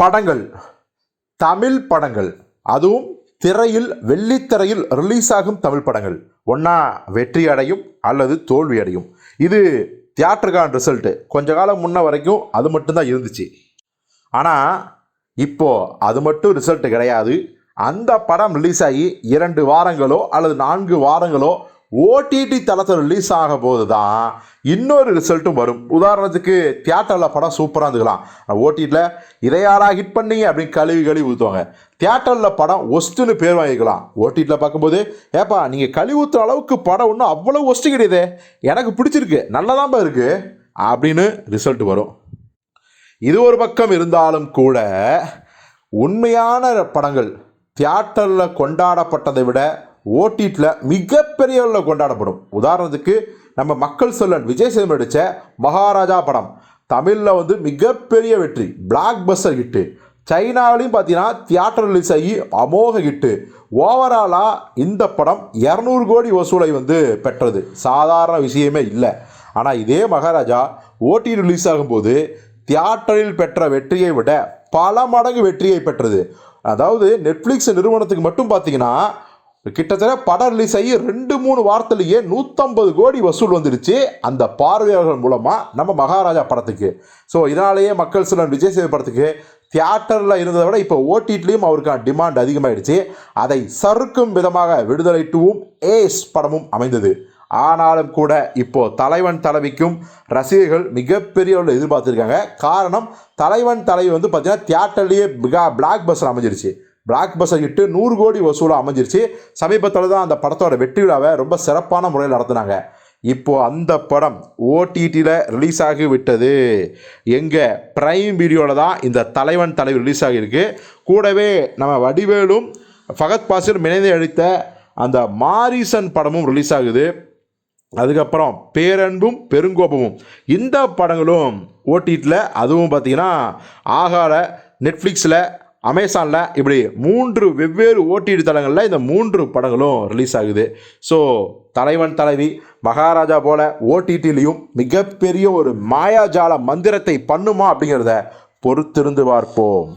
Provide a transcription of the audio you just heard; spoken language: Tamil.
படங்கள் தமிழ் படங்கள் அதுவும் திரையில் வெள்ளித்திரையில் ரிலீஸ் ஆகும் தமிழ் படங்கள். ஒன்றா வெற்றி அடையும் அல்லது தோல்வி அடையும். இது தியேட்டருக்கான ரிசல்ட்டு கொஞ்ச காலம் முன்ன வரைக்கும் அது மட்டும்தான் இருந்துச்சு. ஆனால் இப்போது அது மட்டும் ரிசல்ட் கிடையாது. அந்த படம் ரிலீஸ் ஆகி இரண்டு வாரங்களோ அல்லது நான்கு வாரங்களோ ஓடிடி தளத்தில் ரிலீஸ் ஆக போது தான் இன்னொரு ரிசல்ட்டும் வரும். உதாரணத்துக்கு தியேட்டரில் படம் சூப்பராக இருந்துக்கலாம். ஓடிடியில் இதை யாராக ஹிட் பண்ணீங்க அப்படின்னு கழுவி கழுவி ஊற்றுவாங்க தியேட்டரில் படம் ஒஸ்ட்டுன்னு பேர் வாங்கிக்கலாம். ஓடிடியில் பார்க்கும்போது ஏப்பா நீங்கள் கழுவி ஊற்றுற அளவுக்கு படம் ஒன்றும் அவ்வளோ ஒஸ்ட்டு கிடையாது. எனக்கு பிடிச்சிருக்கு. நல்லதாம்பா இருக்குது அப்படின்னு ரிசல்ட் வரும். இது ஒரு பக்கம் இருந்தாலும் கூட உண்மையான படங்கள் தியேட்டரில் கொண்டாடப்பட்டதை விட ஓடிடியில் மிகப்பெரிய அளவில் கொண்டாடப்படும். உதாரணத்துக்கு நம்ம மக்கள் சொல்லன் விஜய் சேதுபதி நடித்த மகாராஜா படம். தமிழில் வந்து மிகப்பெரிய வெற்றி பிளாக் பஸ்டர் ஹிட்டு சைனாவிலையும் பார்த்தீங்கன்னா தியேட்டர் ரிலீஸ் ஆகி அமோக ஹிட்டு ஓவராலாக இந்த படம் இரநூறு கோடி வசூலை வந்து பெற்றது. சாதாரண விஷயமே இல்லை. ஆனால் இதே மகாராஜா ஓடி ரிலீஸ் ஆகும்போது தியேட்டரில் பெற்ற வெற்றியை விட பல மடங்கு வெற்றியை பெற்றது. அதாவது நெட்ஃப்ளிக்ஸ் நிறுவனத்துக்கு மட்டும் பார்த்தீங்கன்னா கிட்டத்தட்ட படம் ரிலீஸ் ஆகி ரெண்டு மூணு வாரத்திலேயே நூற்றம்பது கோடி வசூல் வந்துடுச்சு. அந்த பார்வையாளர்கள் மூலமாக நம்ம மகாராஜா படத்துக்கு. ஸோ இதனாலேயே மக்கள் சில விஜய் சேவை படத்துக்கு தியேட்டரில் இருந்ததை விட இப்போ ஓடிடிலையும் அவருக்கான டிமாண்ட் அதிகமாகிடுச்சு அதை சறுக்கும் விதமாக விடுதலை டூவும் ஏஸ் படமும் அமைந்தது. ஆனாலும் கூட இப்போ தலைவன் தலைவிக்கும் ரசிகர்கள் மிகப்பெரிய எதிர்பார்த்துருக்காங்க. காரணம் தலைவன் தலைவி வந்து பார்த்திங்கன்னா தியேட்டர்லேயே மிக பிளாக் பஸ்ஸில் அமைஞ்சிருச்சு. பிளாக் பஸ்ஸை ஹிட்டு நூறு கோடி வசூலாக அமைஞ்சிருச்சு. சமீபத்தில் தான் அந்த படத்தோட வெற்றி விழாவை ரொம்ப சிறப்பான முறையில் நடத்துனாங்க. இப்போது அந்த படம் ஓடிடியில் ரிலீஸ் ஆகி விட்டது. எங்கள் ப்ரைம் வீடியோவில் தான் இந்த தலைவன் தலைவி ரிலீஸ் ஆகியிருக்கு. கூடவே நம்ம வடிவேலும் ஃபகத் பாசிர் இணைந்து அளித்த அந்த மாரிசன் படமும் ரிலீஸ் ஆகுது. அதுக்கப்புறம் பேரன்பும் பெருங்கோபமும். இந்த படங்களும் ஓடிடியில் அதுவும் பார்த்தீங்கன்னா ஆகார நெட்ஃப்ளிக்ஸில் அமேசானில் இப்படி மூன்று வெவ்வேறு ஓடிடி தளங்களில் இந்த மூன்று படங்களும் ரிலீஸ் ஆகுது. ஸோ தலைவன் தலைவி மகாராஜா போல ஓடிடிலையும் மிகப்பெரிய ஒரு மாயாஜால மந்திரத்தை பண்ணுமா அப்படிங்கிறத பொறுத்திருந்து பார்ப்போம்.